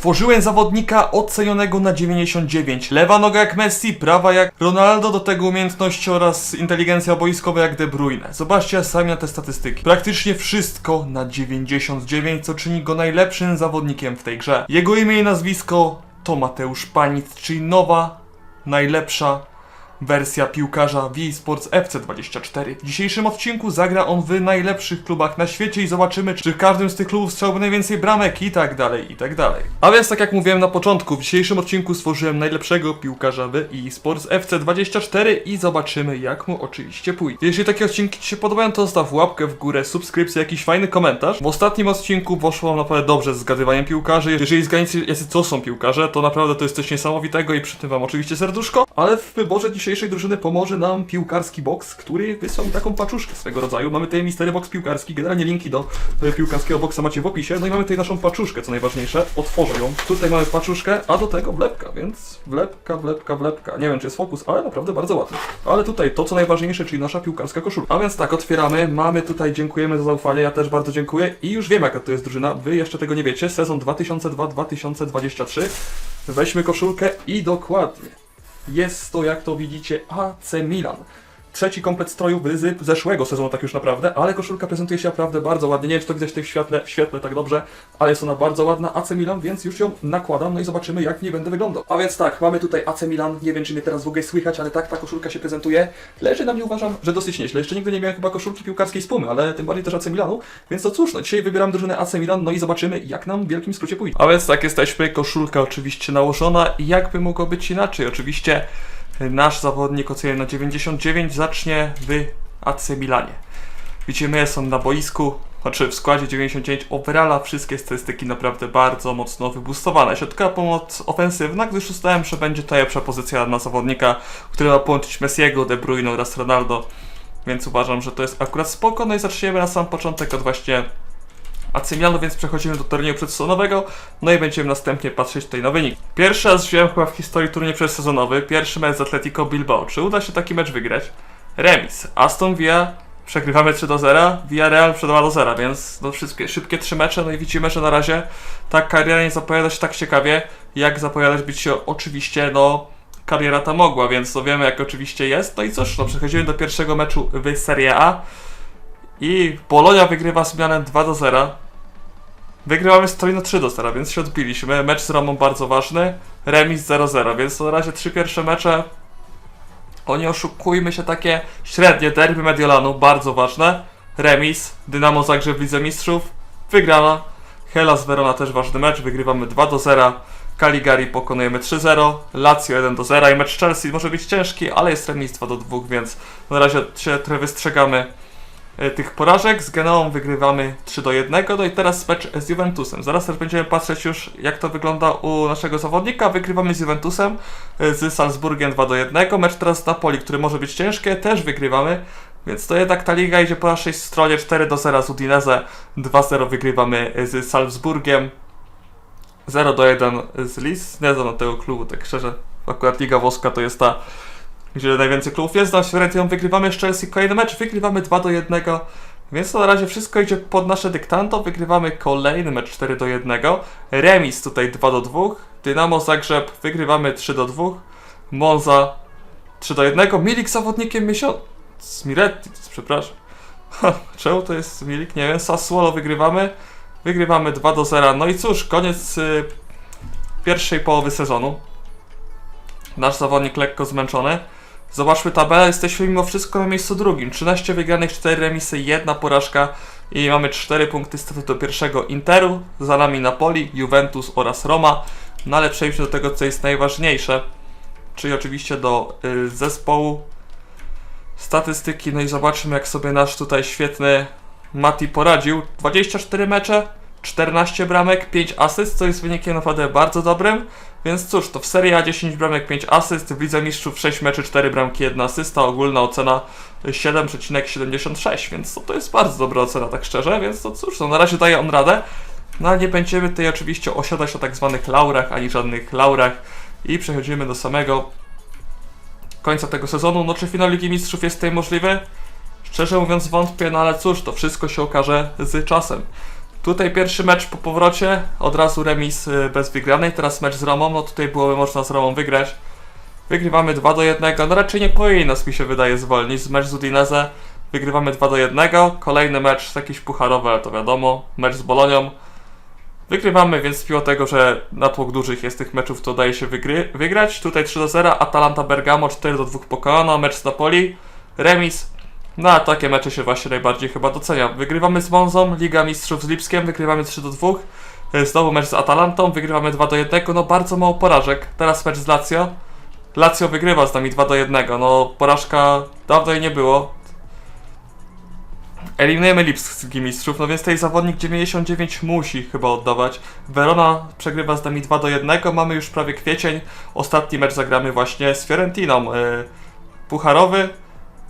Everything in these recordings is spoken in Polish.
Stworzyłem zawodnika ocenionego na 99. Lewa noga jak Messi, prawa jak Ronaldo, do tego umiejętności oraz inteligencja boiskowa jak De Bruyne. Zobaczcie sami na te statystyki. Praktycznie wszystko na 99, co czyni go najlepszym zawodnikiem w tej grze. Jego imię i nazwisko to Mateusz Panic, czyli nowa, najlepsza wersja piłkarza w eSports FC24. W dzisiejszym odcinku zagra on w najlepszych klubach na świecie i zobaczymy, czy w każdym z tych klubów strzelałby najwięcej bramek i tak dalej, i tak dalej. A więc tak jak mówiłem na początku, w dzisiejszym odcinku stworzyłem najlepszego piłkarza w eSports FC24 i zobaczymy jak mu oczywiście pójdzie. Jeśli takie odcinki Ci się podobają, to zostaw łapkę w górę, subskrypcję, jakiś fajny komentarz. W ostatnim odcinku poszło wam naprawdę dobrze z zgadywaniem piłkarzy. Jeżeli zgadniecie to są piłkarze, to naprawdę to jest coś niesamowitego i przy tym wam oczywiście serduszko. Ale w wyborze dzisiejszej drużyny pomoże nam piłkarski box, który wysłał taką paczuszkę swego rodzaju. Mamy tutaj Mystery Box piłkarski, generalnie linki do e, piłkarskiego boxa macie w opisie. No i mamy tutaj naszą paczuszkę, co najważniejsze. Otworzę ją. Tutaj mamy paczuszkę, a do tego wlepka, więc wlepka, wlepka, wlepka. Nie wiem, czy jest fokus, ale naprawdę bardzo ładny. Ale tutaj to, co najważniejsze, czyli nasza piłkarska koszulka. A więc tak, otwieramy. Mamy tutaj, dziękujemy za zaufanie, ja też bardzo dziękuję. I już wiem, jaka to jest drużyna. Wy jeszcze tego nie wiecie. Sezon 2002-2023. Weźmy koszulkę i dokładnie. Jest to, jak to widzicie, AC Milan. Trzeci komplet stroju z zeszłego sezonu, tak już naprawdę, ale koszulka prezentuje się naprawdę bardzo ładnie. Nie wiem, czy to widać w świetle, w świetle tak dobrze, ale jest ona bardzo ładna. AC Milan, więc już ją nakładam, no i zobaczymy, jak w niej będę wyglądał. A więc tak, mamy tutaj AC Milan. Nie wiem, czy mnie teraz w ogóle słychać, ale tak ta koszulka się prezentuje. Leży na mnie, uważam, że dosyć nieźle. Jeszcze nigdy nie miałem chyba koszulki piłkarskiej z Pumy, ale tym bardziej też AC Milanu. Więc to cóż, no dzisiaj wybieram drużynę AC Milan, no i zobaczymy, jak nam w wielkim skrócie pójdzie. A więc tak, jesteśmy. Koszulka oczywiście nałożona. I jakby mogło być inaczej? Oczywiście nasz zawodnik oceniony na 99 zacznie w AC Milanie. Widzimy, on na boisku, znaczy w składzie 99 overalla, wszystkie statystyki naprawdę bardzo mocno wybustowane. Środkowa pomoc ofensywna, gdyż ustałem, że będzie to lepsza pozycja na zawodnika, który ma połączyć Messiego, De Bruyne oraz Ronaldo, więc uważam, że to jest akurat spoko. No i zaczniemy na sam początek od właśnie AC Milanu, więc przechodzimy do turnieju przedsezonowego, no i będziemy następnie patrzeć tutaj na wynik. Pierwszy raz wziąłem chyba w historii turniej przedsezonowy, pierwszy mecz z Atletico Bilbao. Czy uda się taki mecz wygrać? Remis. Aston Villa przegrywamy 3 do 0, Villarreal przed 2 do 0, więc no wszystkie szybkie trzy mecze, no i widzimy, że na razie ta kariera nie zapowiada się tak ciekawie, jak zapowiadać być się oczywiście, no kariera ta mogła, więc to wiemy jak oczywiście jest. No i cóż, no przechodzimy do pierwszego meczu w Serie A. I Polonia wygrywa z Milanem 2 do 0. Wygrywamy z Torino 3 do 0, więc się odbiliśmy. Mecz z Romą bardzo ważny. Remis 0-0, więc na razie trzy pierwsze mecze. O nie oszukujmy się, takie średnie derby Mediolanu, bardzo ważne. Remis, Dynamo Zagrzeb w Lidze Mistrzów, wygrana. Hellas Verona też ważny mecz, wygrywamy 2 do 0. Caligari pokonujemy 3-0, Lazio 1 do 0 i mecz Chelsea może być ciężki, ale jest remis 2 do 2, więc na razie się trochę wystrzegamy tych porażek. Z Genoą wygrywamy 3 do 1. No i teraz mecz z Juventusem. Zaraz też będziemy patrzeć już jak to wygląda u naszego zawodnika. Wygrywamy z Juventusem, e, z Salzburgiem 2 do 1. Mecz teraz z Napoli, który może być ciężki, też wygrywamy. Więc to jednak ta liga idzie po naszej stronie 4 do 0 z Udinese, 2-0 wygrywamy e, z Salzburgiem, 0 do 1 z Lis. Nie znam tego klubu, tak szczerze. Akurat Liga Włoska to jest ta, gdzie najwięcej klubów jest. Na Fiorentiną wygrywamy z Chelsea kolejny mecz, wygrywamy 2 do 1. Więc to na razie wszystko idzie pod nasze dyktanto. Wygrywamy kolejny mecz 4 do 1. Remis tutaj 2 do 2. Dynamo Zagrzeb wygrywamy 3 do 2. Monza 3 do 1. Milik zawodnikiem miesiąca. Miretti, przepraszam. Czemu to jest Milik? Nie wiem. Sassuolo wygrywamy. Wygrywamy 2 do 0. No i cóż, koniec y, pierwszej połowy sezonu. Nasz zawodnik lekko zmęczony. Zobaczmy tabelę, jesteśmy mimo wszystko na miejscu drugim. 13 wygranych, 4 remisy, 1 porażka i mamy 4 punkty statutu pierwszego Interu, za nami Napoli, Juventus oraz Roma. No ale przejdźmy do tego, co jest najważniejsze, czyli oczywiście do y, zespołu statystyki. No i zobaczymy, jak sobie nasz tutaj świetny Mati poradził. 24 mecze, 14 bramek, 5 asyst, co jest wynikiem naprawdę bardzo dobrym. Więc cóż, to w Serie A 10 bramek, 5 asyst, w Lidze Mistrzów 6 meczy, 4 bramki, 1 asysta, ogólna ocena 7,76, więc to, to jest bardzo dobra ocena, tak szczerze, więc to cóż, no na razie daje on radę. No ale nie będziemy tutaj oczywiście osiadać na tak zwanych laurach, ani żadnych laurach i przechodzimy do samego końca tego sezonu. No czy finał Ligi Mistrzów jest tutaj możliwy? Szczerze mówiąc wątpię, no ale cóż, to wszystko się okaże z czasem. Tutaj pierwszy mecz po powrocie, od razu remis y, bez wygranej, teraz mecz z Romą, no tutaj byłoby można z Romą wygrać. Wygrywamy 2 do 1, no raczej nie powinien nas mi się wydaje zwolnić. Mecz z Udinese wygrywamy 2 do 1, kolejny mecz jakiś pucharowy, ale to wiadomo, mecz z Bolonią. Wygrywamy, więc mimo tego, że natłok dużych jest tych meczów, to daje się wygry- wygrać. Tutaj 3 do 0, Atalanta Bergamo 4 do 2 pokonano, mecz z Napoli, remis. No takie mecze się właśnie najbardziej chyba docenia. Wygrywamy z Monzą, Liga Mistrzów z Lipskiem, wygrywamy 3 do 2. E, Znowu mecz z Atalantą, wygrywamy 2 do 1, no bardzo mało porażek. Teraz mecz z Lazio. Lazio wygrywa z nami 2 do 1, no porażka dawno jej nie było. Eliminujemy Lipski Mistrzów, no więc tej zawodnik 99 musi chyba oddawać. Verona przegrywa z nami 2 do 1, mamy już prawie kwiecień. Ostatni mecz zagramy właśnie z Fiorentiną. Yy, pucharowy,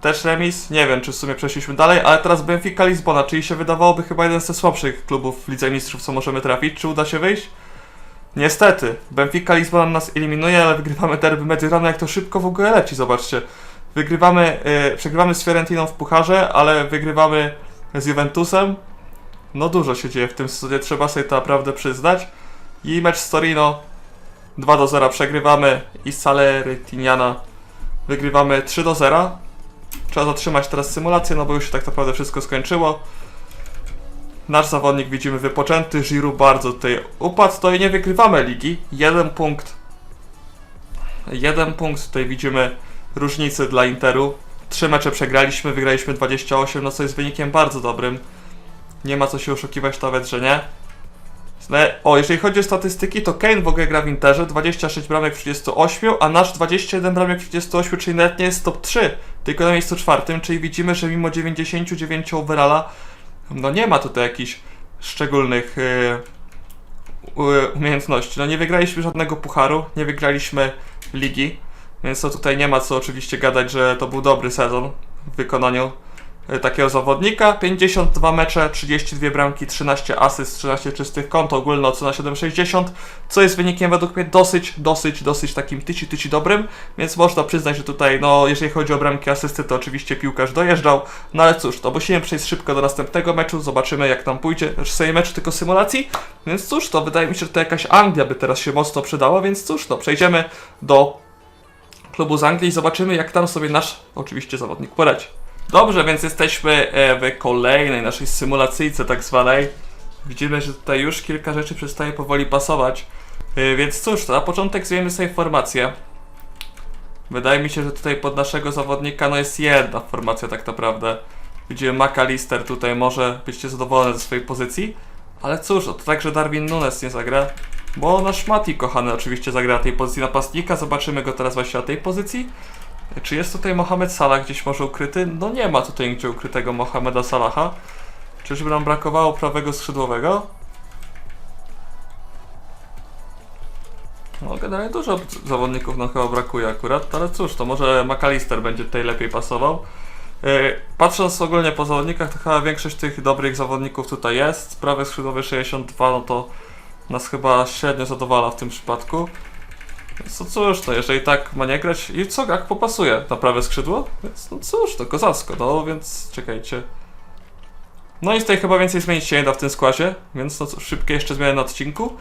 też remis, nie wiem czy w sumie przeszliśmy dalej, ale teraz Benfica Lizbona, czyli się wydawałoby chyba jeden ze słabszych klubów w Lidze Mistrzów, co możemy trafić. Czy uda się wyjść? Niestety, Benfica Lizbona nas eliminuje, ale wygrywamy derby Mediolanu, jak to szybko w ogóle leci, zobaczcie. Wygrywamy, yy, przegrywamy z Fiorentiną w pucharze, ale wygrywamy z Juventusem. No dużo się dzieje w tym sezonie, trzeba sobie to naprawdę przyznać. I mecz z Torino 2 do 0 przegrywamy i z Salernitana wygrywamy 3 do 0. Trzeba zatrzymać teraz symulację, no bo już się tak naprawdę wszystko skończyło. Nasz zawodnik widzimy wypoczęty, Giroud bardzo tutaj upadł, i nie wygrywamy ligi. Jeden punkt. Jeden punkt tutaj widzimy różnicy dla Interu. Trzy mecze przegraliśmy, wygraliśmy 28, no co jest wynikiem bardzo dobrym. Nie ma co się oszukiwać nawet, że nie. No, O, jeżeli chodzi o statystyki, to Kane w ogóle gra w Interze, 26 bramek w 38, a nasz 21 bramek w 38, czyli nawet nie jest top 3, tylko na miejscu czwartym, czyli widzimy, że mimo 99 overalla, no nie ma tutaj jakichś szczególnych yy, umiejętności. No nie wygraliśmy żadnego pucharu, nie wygraliśmy ligi, więc to tutaj nie ma co oczywiście gadać, że to był dobry sezon w wykonaniu takiego zawodnika. 52 mecze, 32 bramki, 13 asyst, 13 czystych kąt, ogólna ocena 7,60, co jest wynikiem według mnie dosyć, dosyć, dosyć takim tyci, tyci dobrym, więc można przyznać, że tutaj, no jeżeli chodzi o bramki, asysty, to oczywiście piłkarz dojeżdżał, no ale cóż, to musimy przejść szybko do następnego meczu, zobaczymy jak tam pójdzie, sobie mecz tylko symulacji, więc cóż, to wydaje mi się, że to jakaś Anglia by teraz się mocno przydała, więc cóż, no przejdziemy do klubu z Anglii i zobaczymy, jak tam sobie nasz, oczywiście, zawodnik poradzi. Dobrze, więc jesteśmy e, w kolejnej naszej symulacyjce tak zwanej. Widzimy, że tutaj już kilka rzeczy przestaje powoli pasować. E, Więc cóż, na początek zmienimy sobie formację. Wydaje mi się, że tutaj pod naszego zawodnika no jest jedna formacja tak naprawdę. Widzimy McAllister tutaj może byście zadowoleni ze swojej pozycji. Ale cóż, to także Darwin Nunes nie zagra. Bo nasz Mati kochany oczywiście zagra tej pozycji napastnika. Zobaczymy go teraz właśnie na tej pozycji. Czy jest tutaj Mohamed Salah gdzieś może ukryty? No nie ma tutaj nigdzie ukrytego Mohameda Salaha. Czyżby nam brakowało prawego skrzydłowego? No generalnie dużo zawodników nam chyba brakuje akurat, ale cóż, to może McAllister będzie tutaj lepiej pasował. Yy, Patrząc ogólnie po zawodnikach, to chyba większość tych dobrych zawodników tutaj jest. Prawy skrzydłowy 62, no to nas chyba średnio zadowala w tym przypadku. Więc no cóż, no jeżeli tak ma nie grać i co, jak popasuje na prawe skrzydło? Więc no cóż, to kozacko, no więc czekajcie. No i tutaj chyba więcej zmienić się nie da w tym składzie, więc no cóż, szybkie jeszcze zmiany na odcinku.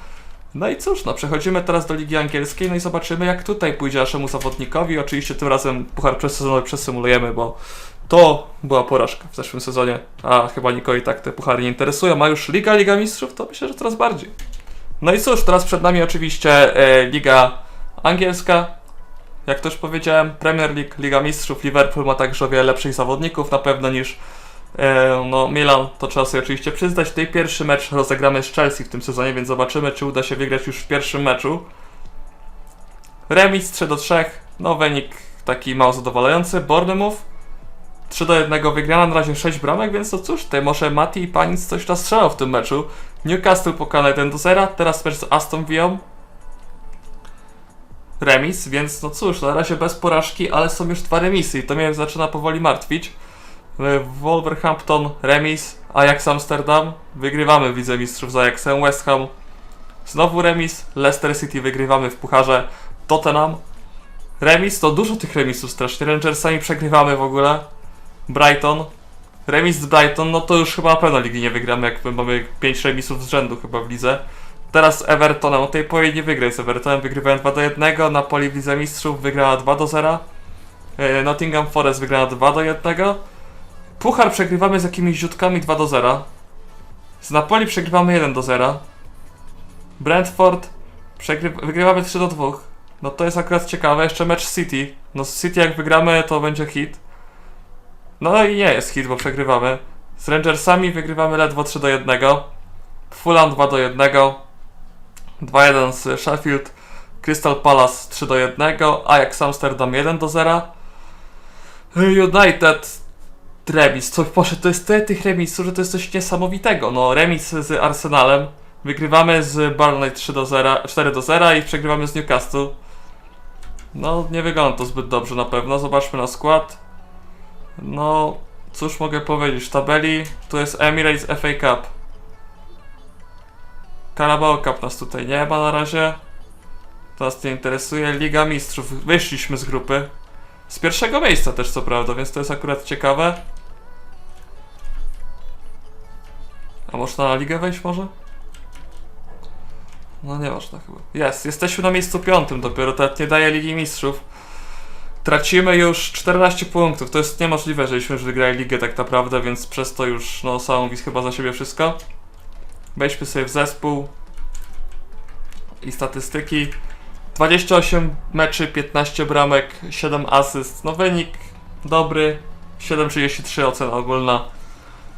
No i cóż, no przechodzimy teraz do Ligi Angielskiej, no i zobaczymy jak tutaj pójdzie naszemu zawodnikowi. Oczywiście tym razem puchar przesezonowy przesymulujemy, bo to była porażka w zeszłym sezonie, a chyba nikogo i tak te puchary nie interesują, a już Liga, Liga Mistrzów to myślę, że coraz bardziej. No i cóż, teraz przed nami oczywiście e, Liga Angielska. Jak już powiedziałem, Premier League, Liga Mistrzów, Liverpool ma także o wiele lepszych zawodników na pewno niż e, no, Milan, to trzeba sobie oczywiście przyznać. Tutaj pierwszy mecz rozegramy z Chelsea w tym sezonie, więc zobaczymy, czy uda się wygrać już w pierwszym meczu. Remis 3 do 3, no wynik taki mało zadowalający. Bournemouth 3 do 1 wygrana, na razie 6 bramek, więc to cóż, tutaj może Mati i Panic coś rozstrzelał w tym meczu. Newcastle pokonał 1 do 0, teraz mecz z Aston Villą. Remis, więc no cóż, na razie bez porażki, ale są już dwa remisy i to mnie zaczyna powoli martwić. E, Wolverhampton, remis, Ajax Amsterdam, wygrywamy w Lidze Mistrzów z Ajaxem, West Ham, znowu remis, Leicester City wygrywamy w Pucharze, Tottenham, remis, to dużo tych remisów strasznie, Rangersami przegrywamy w ogóle, Brighton, Remis z Brighton, no to już chyba na pewno ligi nie wygramy, jak my mamy 5 remisów z rzędu chyba w lidze. Teraz z Evertonem, o tej pory nie wygrać z Evertonem, wygrywają 2 do 1, Napoli w Lidze Mistrzów wygrała 2 do 0, e, Nottingham Forest wygrała 2 do 1, Puchar przegrywamy z jakimiś ziutkami 2 do 0, z Napoli przegrywamy 1 do 0, Brentford wygrywamy 3 do 2, no to jest akurat ciekawe, jeszcze mecz City, no z City jak wygramy to będzie hit, no i nie jest hit, bo przegrywamy. Z Rangersami wygrywamy ledwo 3 do 1. Fulham 2 do 1. 2-1 z Sheffield. Crystal Palace 3 do 1. Ajax Amsterdam 1 do 0. United remis. Co poszedł, to jest tyle tych remisów, że to jest coś niesamowitego. No, remis z Arsenalem. Wygrywamy z Burnley 3 do 0, 4 do 0 i przegrywamy z Newcastle. No, nie wygląda to zbyt dobrze na pewno. Zobaczmy na skład. No, cóż mogę powiedzieć, w tabeli tu jest Emirates FA Cup. Carabao Cup nas tutaj nie ma na razie. To nas nie interesuje. Liga Mistrzów. Wyszliśmy z grupy. Z pierwszego miejsca też co prawda, więc to jest akurat ciekawe. A można na ligę wejść może? No nie można chyba. Jest, jesteśmy na miejscu piątym dopiero, to nie daje Ligi Mistrzów. Tracimy już 14 punktów. To jest niemożliwe, żebyśmy już wygrali ligę tak naprawdę, więc przez to już no mówi chyba za siebie wszystko. Wejdźmy sobie w zespół i statystyki. 28 meczy, 15 bramek, 7 asyst. No wynik dobry. 7,33 ocena ogólna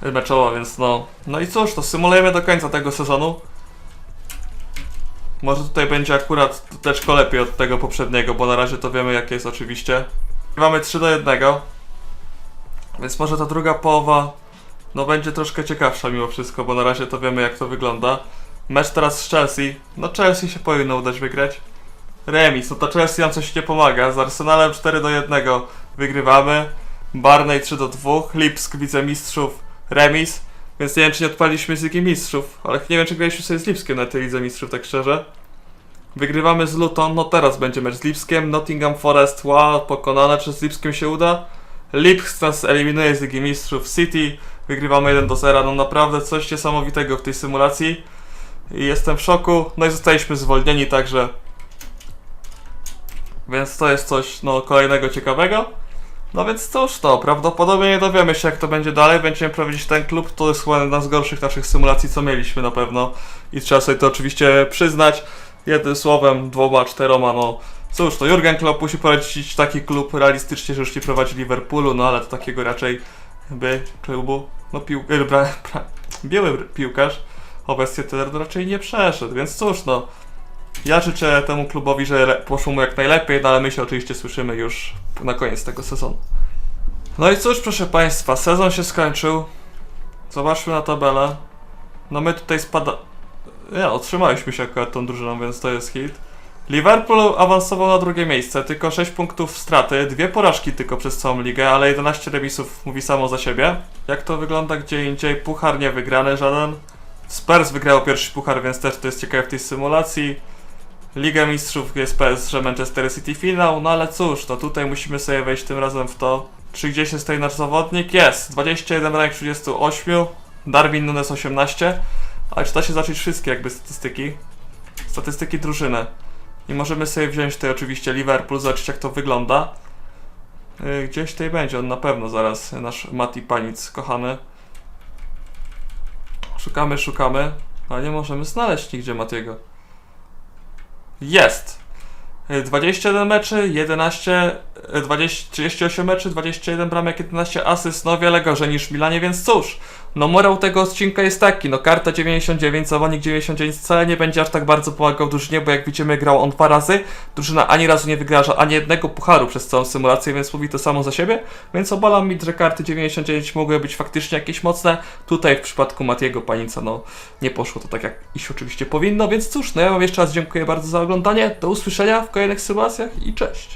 meczowa, więc no. No i cóż, to symulujemy do końca tego sezonu. Może tutaj będzie akurat tuteczko lepiej od tego poprzedniego, bo na razie to wiemy jakie jest oczywiście. Mamy 3 do 1. Więc może ta druga połowa no będzie troszkę ciekawsza mimo wszystko, bo na razie to wiemy jak to wygląda. Mecz teraz z Chelsea. No Chelsea się powinno udać wygrać. Remis, no to Chelsea nam coś nie pomaga. Z Arsenalem 4 do 1 wygrywamy. Barney 3 do 2. Lipsk wicemistrzów remis. Więc nie wiem, czy nie odpaliśmy z Ligi Mistrzów, ale nie wiem, czy graliśmy sobie z Lipskiem na tej Lidze Mistrzów, tak szczerze. Wygrywamy z Luton, no teraz będzie mecz z Lipskiem. Nottingham Forest, wow, pokonane, czy z Lipskiem się uda? Lipsk eliminuje z Ligi Mistrzów City. Wygrywamy 1 do 0, no naprawdę coś niesamowitego w tej symulacji. I jestem w szoku, no i zostaliśmy zwolnieni, także... Więc to jest coś, no, kolejnego ciekawego. No więc cóż to, prawdopodobnie nie dowiemy się jak to będzie dalej, będziemy prowadzić ten klub, to jest chyba jedna z gorszych naszych symulacji co mieliśmy na pewno i trzeba sobie to oczywiście przyznać, jednym słowem, dwoma, czteroma, no cóż to Jurgen Klopp musi prowadzić taki klub realistycznie, że już nie prowadzi Liverpoolu, no ale to takiego raczej by klubu, no pił, e, bra, bra, biały piłkarz obecnie tyle raczej nie przeszedł, więc cóż no, ja życzę temu klubowi, że poszło mu jak najlepiej, no ale my się oczywiście słyszymy już na koniec tego sezonu. No i cóż, proszę Państwa, sezon się skończył. Zobaczmy na tabelę. No my tutaj spada... Nie, otrzymaliśmy się akurat tą drużyną, więc to jest hit. Liverpool awansował na drugie miejsce, tylko 6 punktów straty, dwie porażki tylko przez całą ligę, ale 11 remisów mówi samo za siebie. Jak to wygląda gdzie indziej? Puchar nie wygrany żaden. Spurs wygrał pierwszy puchar, więc też to jest ciekawe w tej symulacji. Liga Mistrzów jest PSG Manchester City finał, no ale cóż, to tutaj musimy sobie wejść tym razem w to. Czy gdzieś jest tutaj nasz zawodnik? Jest! 21 bramek 38, Darwin Nunes 18. Ale czy da się zacząć wszystkie jakby statystyki? Statystyki drużyny. I możemy sobie wziąć tutaj oczywiście Liverpool, zobaczyć jak to wygląda. Yy, Gdzieś tutaj będzie on na pewno zaraz, nasz Mati Panic kochany. Szukamy, szukamy, ale nie możemy znaleźć nigdzie Matiego. Jest! Y, 21 meczy, 11, y, 20, 38 meczy, 21 bramek, 11 asyst, no wiele gorzej niż Milanie, więc cóż, no morał tego odcinka jest taki, no karta 99, zawodnik 99 wcale nie będzie aż tak bardzo pomagał drużynie, bo jak widzimy grał on dwa razy, drużyna ani razu nie wygrała ani jednego pucharu przez całą symulację, więc mówi to samo za siebie, więc obalam mi, że karty 99 mogły być faktycznie jakieś mocne, tutaj w przypadku Matiego Panica, no nie poszło to tak jak iść oczywiście powinno, więc cóż, no ja wam jeszcze raz dziękuję bardzo za oglądanie, do usłyszenia w kolejnych symulacjach i cześć!